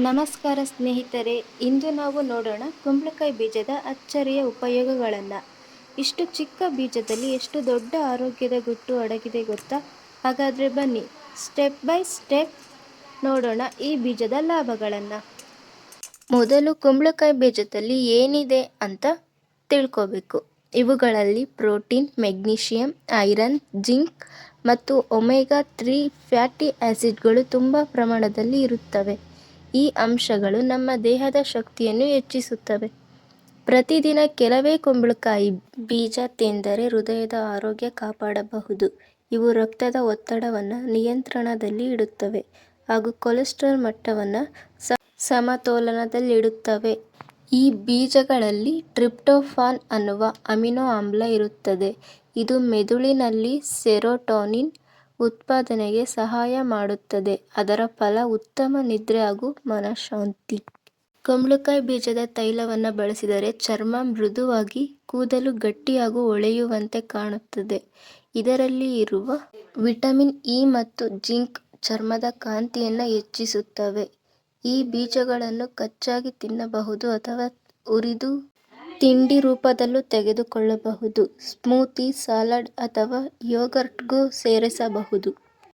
ನಮಸ್ಕಾರ ಸ್ನೇಹಿತರೆ, ಇಂದು ನಾವು ನೋಡೋಣ ಕುಂಬಳಕಾಯಿ ಬೀಜದ ಅಚ್ಚರಿಯ ಉಪಯೋಗಗಳನ್ನು. ಇಷ್ಟು ಚಿಕ್ಕ ಬೀಜದಲ್ಲಿ ಎಷ್ಟು ದೊಡ್ಡ ಆರೋಗ್ಯದ ಗುಟ್ಟು ಅಡಗಿದೆ ಗೊತ್ತಾ? ಹಾಗಾದರೆ ಬನ್ನಿ ಸ್ಟೆಪ್ ಬೈ ಸ್ಟೆಪ್ ನೋಡೋಣ ಈ ಬೀಜದ ಲಾಭಗಳನ್ನು. ಮೊದಲು ಕುಂಬಳಕಾಯಿ ಬೀಜದಲ್ಲಿ ಏನಿದೆ ಅಂತ ತಿಳ್ಕೋಬೇಕು. ಇವುಗಳಲ್ಲಿ ಪ್ರೋಟೀನ್, ಮೆಗ್ನೀಷಿಯಂ, ಐರನ್, ಜಿಂಕ್ ಮತ್ತು ಒಮೆಗಾ ತ್ರೀ ಫ್ಯಾಟಿ ಆ್ಯಸಿಡ್ಗಳು ತುಂಬ ಪ್ರಮಾಣದಲ್ಲಿ ಇರುತ್ತವೆ. ಈ ಅಂಶಗಳು ನಮ್ಮ ದೇಹದ ಶಕ್ತಿಯನ್ನು ಹೆಚ್ಚಿಸುತ್ತವೆ. ಪ್ರತಿದಿನ ಕೆಲವೇ ಕುಂಬಳಕಾಯಿ ಬೀಜ ತಿಂದರೆ ಹೃದಯದ ಆರೋಗ್ಯ ಕಾಪಾಡಬಹುದು. ಇವು ರಕ್ತದ ಒತ್ತಡವನ್ನು ನಿಯಂತ್ರಣದಲ್ಲಿ ಇಡುತ್ತವೆ ಹಾಗೂ ಕೊಲೆಸ್ಟ್ರಾಲ್ ಮಟ್ಟವನ್ನು ಸಮತೋಲನದಲ್ಲಿಡುತ್ತವೆ. ಈ ಬೀಜಗಳಲ್ಲಿ ಟ್ರಿಪ್ಟೋಫಾನ್ ಅನ್ನುವ ಅಮಿನೋ ಆಮ್ಲ ಇರುತ್ತದೆ. ಇದು ಮೆದುಳಿನಲ್ಲಿ ಸೆರೋಟೋನಿನ್ ಉತ್ಪಾದನೆಗೆ ಸಹಾಯ ಮಾಡುತ್ತದೆ. ಅದರ ಫಲ ಉತ್ತಮ ನಿದ್ರೆ ಹಾಗೂ ಮನಃಶಾಂತಿ. ಕುಂಬಳಕಾಯಿ ಬೀಜದ ತೈಲವನ್ನು ಬಳಸಿದರೆ ಚರ್ಮ ಮೃದುವಾಗಿ, ಕೂದಲು ಗಟ್ಟಿ ಹಾಗೂ ಹೊಳೆಯುವಂತೆ ಕಾಣುತ್ತದೆ. ಇದರಲ್ಲಿ ಇರುವ ವಿಟಮಿನ್ ಇ ಮತ್ತು ಜಿಂಕ್ ಚರ್ಮದ ಕಾಂತಿಯನ್ನು ಹೆಚ್ಚಿಸುತ್ತವೆ. ಈ ಬೀಜಗಳನ್ನು ಕಚ್ಚಾಗಿ ತಿನ್ನಬಹುದು ಅಥವಾ ಹುರಿದು ತಿಂಡಿ ರೂಪದಲ್ಲೂ ತೆಗೆದುಕೊಳ್ಳಬಹುದು. ಸ್ಮೂತಿ ಸಲಾಡ್ ಅಥವಾ ಯೋಗರ್ಟ್ಗೂ ಸೇರಿಸಬಹುದು.